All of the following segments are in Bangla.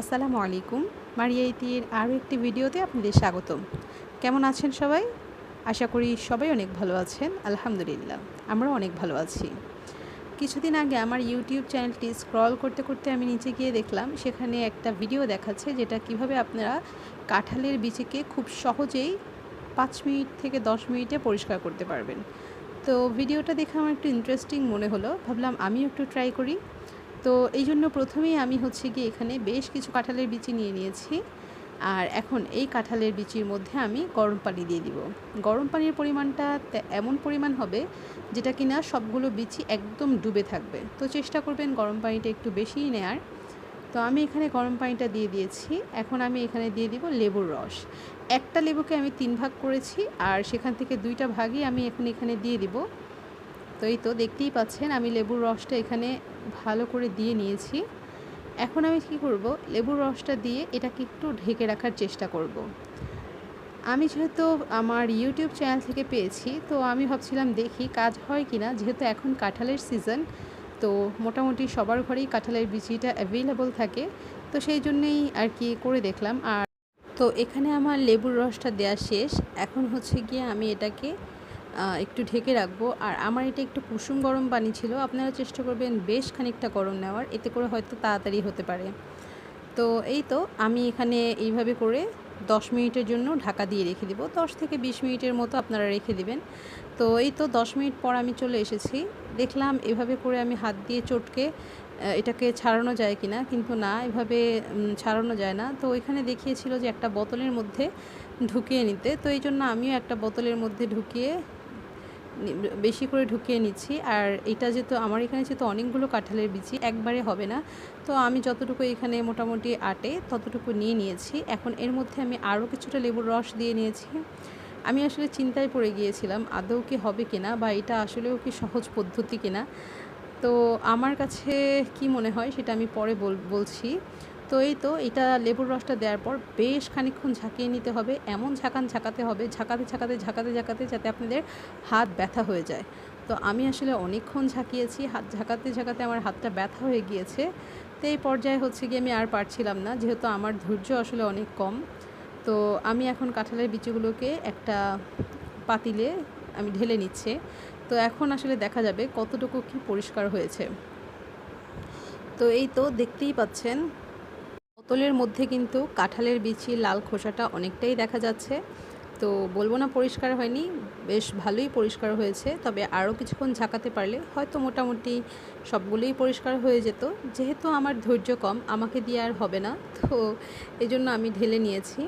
আসসালামু আলাইকুম। মারিয়া ইতির আরও একটি ভিডিওতে আপনাদের স্বাগতম। কেমন আছেন সবাই? আশা করি সবাই অনেক ভালো আছেন, আলহামদুলিল্লাহ। আমরাও অনেক ভালো আছি। কিছুদিন আগে আমার ইউটিউব চ্যানেলটি স্ক্রল করতে করতে আমি নিচে গিয়ে দেখলাম, সেখানে একটা ভিডিও দেখাচ্ছে যেটা কীভাবে আপনারা কাঁঠালের বীজকে খুব সহজেই পাঁচ মিনিট থেকে দশ মিনিটে পরিষ্কার করতে পারবেন। তো ভিডিওটা দেখে আমার একটু ইন্টারেস্টিং মনে হলো। ভাবলাম আমিও একটু ট্রাই করি। তো এই জন্য প্রথমেই আমি হচ্ছে কি এখানে বেশ কিছু কাঁঠালের বিচি নিয়ে নিয়েছি। আর এখন এই কাঁঠালের বিচির মধ্যে আমি গরম পানি দিয়ে দিব। গরম পানির পরিমাণটা এমন পরিমাণ হবে যেটা কিনা সবগুলো বিচি একদম ডুবে থাকবে। তো চেষ্টা করবেন গরম পানিটা একটু বেশিই নেয়ার। তো আমি এখানে গরম পানিটা দিয়ে দিয়েছি। এখন আমি এখানে দিয়ে দিব লেবুর রস। একটা লেবুকে আমি তিন ভাগ করেছি আর সেখান থেকে দুইটা ভাগই আমি এখন এখানে দিয়ে দিব। তো এই তো দেখতেই পাচ্ছেন, আমি লেবুর রসটা এখানে ভালো করে দিয়ে নিয়েছি। এখন আমি কি করব? লেবুর রসটা দিয়ে এটাকে একটু ঢেকে রাখার চেষ্টা করব। আমি যেহেতু আমার ইউটিউব চ্যানেল থেকে পেয়েছি, তো আমি ভাবছিলাম দেখি কাজ হয় কি না যেহেতু এখন কাঁঠালের সিজন তো মোটামুটি সবার ঘরেই কাঁঠালের বিচিটা অ্যাভেলেবল থাকে, তো সেই জন্যেই আর কি করে দেখলাম। আর তো এখানে আমার লেবুর রসটা দেওয়া শেষ, এখন হচ্ছে গিয়ে আমি এটাকে একটু ঢেকে রাখব। আর আমার এটা একটু কুসুম গরম পানি ছিল, আপনারা চেষ্টা করবেন বেশ খানিকটা গরম নেওয়ার, এতে করে হয়তো তাড়াতাড়ি হতে পারে। তো এই তো, আমি এখানে এইভাবে করে দশ মিনিটের জন্য ঢাকা দিয়ে রেখে দিব। দশ থেকে বিশ মিনিটের মতো আপনারা রেখে দিবেন। তো এই তো দশ মিনিট পর আমি চলে এসেছি। দেখলাম এভাবে করে আমি হাত দিয়ে চটকে এটাকে ছাড়ানো যায় কিনা, কিন্তু না, এভাবে ছাড়ানো যায় না। তো এখানে দেখিয়েছিল যে একটা বোতলের মধ্যে ঢুকিয়ে নিতে। তো এই জন্য আমিও একটা বোতলের মধ্যে ঢুকিয়ে বেশি করে ঢুকিয়ে নিচ্ছি। আর এটা যেহেতু আমার এখানে যেহেতু অনেকগুলো কাঁঠালের বিচি, একবারে হবে না। তো আমি যতটুকু এখানে মোটামুটি আটে ততটুকু নিয়ে নিয়েছি। এখন এর মধ্যে আমি আরও কিছুটা লেবুর রস দিয়ে নিয়েছি। আমি আসলে চিন্তায় পড়ে গিয়েছিলাম, আদৌ কি হবে কিনা বা এটা আসলেও কি সহজ পদ্ধতি কিনা। তো আমার কাছে কি মনে হয় সেটা আমি পরে বলছি। তো এই তো এটা লেবুর রসটা দেওয়ার পর বেশ খানিক্ষণ ঝাঁকিয়ে নিতে হবে। এমন ঝাঁকান ঝাঁকাতে হবে, ঝাঁকাতে ঝাঁকাতে ঝাঁকাতে ঝাঁকাতে যাতে আপনাদের হাত ব্যথা হয়ে যায়। তো আমি আসলে অনেকক্ষণ ঝাঁকিয়েছি, হাত ঝাঁকাতে ঝাঁকাতে আমার হাতটা ব্যথা হয়ে গিয়েছে। তো এই পর্যায়ে হচ্ছে গিয়ে আমি আর পারছিলাম না, যেহেতু আমার ধৈর্য আসলে অনেক কম। তো আমি এখন কাঁঠালের বিচিগুলোকে একটা পাতিলে আমি ঢেলে নিচ্ছে। তো এখন আসলে দেখা যাবে কতটুকু কি পরিষ্কার হয়েছে। তো এই তো দেখতেই পাচ্ছেন বোতলের মধ্যে কিন্তু কাঁঠালের বিচি, লাল খোসাটা অনেকটাই দেখা যাচ্ছে। তো বলব না পরিষ্কার হয়নি, বেশ ভালোই পরিষ্কার হয়েছে। তবে আরও কিছুক্ষণ ঝাঁকাতে পারলে হয়তো মোটামুটি সবগুলোই পরিষ্কার হয়ে যেত। যেহেতু আমার ধৈর্য কম, আমাকে দিয়ে আর হবে না। তো এই জন্য আমি ঢেলে নিয়েছি।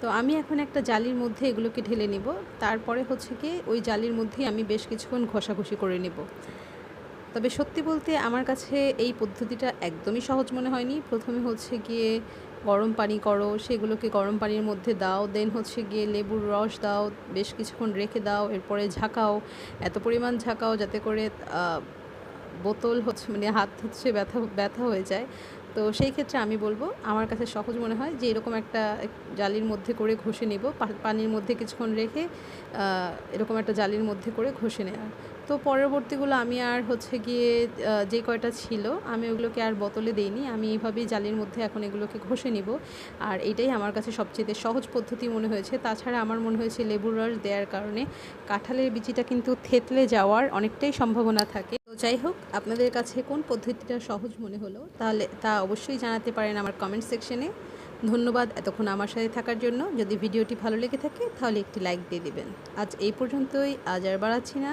তো আমি এখন একটা জালির মধ্যে এগুলোকে ঢেলে নিব। তারপরে হচ্ছে কি, ওই জালির মধ্যেই আমি বেশ কিছুক্ষণ ঘষাঘষি করে নেব। তবে সত্যি বলতে আমার কাছে এই পদ্ধতিটা একদমই সহজ মনে হয়নি। প্রথমে হচ্ছে গিয়ে গরম পানি করো, সেগুলোকে গরম পানির মধ্যে দাও দেন হচ্ছে গিয়ে লেবুর রস দাও, বেশ কিছুক্ষণ রেখে দাও, এরপরে ঝাঁকাও, এত পরিমাণ ঝাঁকাও যাতে করে বোতল হচ্ছে মানে হাত হচ্ছে ব্যথা ব্যথা হয়ে যায়। তো সেই ক্ষেত্রে আমি বলব, আমার কাছে সহজ মনে হয় যে এরকম একটা জালির মধ্যে করে ঘষে নেব পানির মধ্যে কিছুক্ষণ রেখে এরকম একটা জালির মধ্যে করে ঘষে নেওয়া তো পরবর্তীগুলো আমি আর হচ্ছে গিয়ে যে কয়টা ছিল, আমি ওগুলোকে আর বোতলে দিইনি। আমি এইভাবেই জালির মধ্যে এখন এগুলোকে ঘষে নিব। আর এটাই আমার কাছে সবচেয়ে সহজ পদ্ধতি মনে হয়েছে। তাছাড়া আমার মনে হয়েছে লেবুর রস দেওয়ার কারণে কাঁঠালের বিচিটা কিন্তু থেতলে যাওয়ার অনেকটাই সম্ভাবনা থাকে। তো যাই হোক, আপনাদের কাছে কোন পদ্ধতিটা সহজ মনে হলো, তাহলে তা অবশ্যই জানাতে পারেন আমার কমেন্ট সেকশনে। ধন্যবাদ এতক্ষণ আমার সাথে থাকার জন্য। যদি ভিডিওটি ভালো লেগে থাকে, তাহলে একটি লাইক দিয়ে দেবেন। আজ এই পর্যন্তই। আজ আর বাড়াচ্ছি না।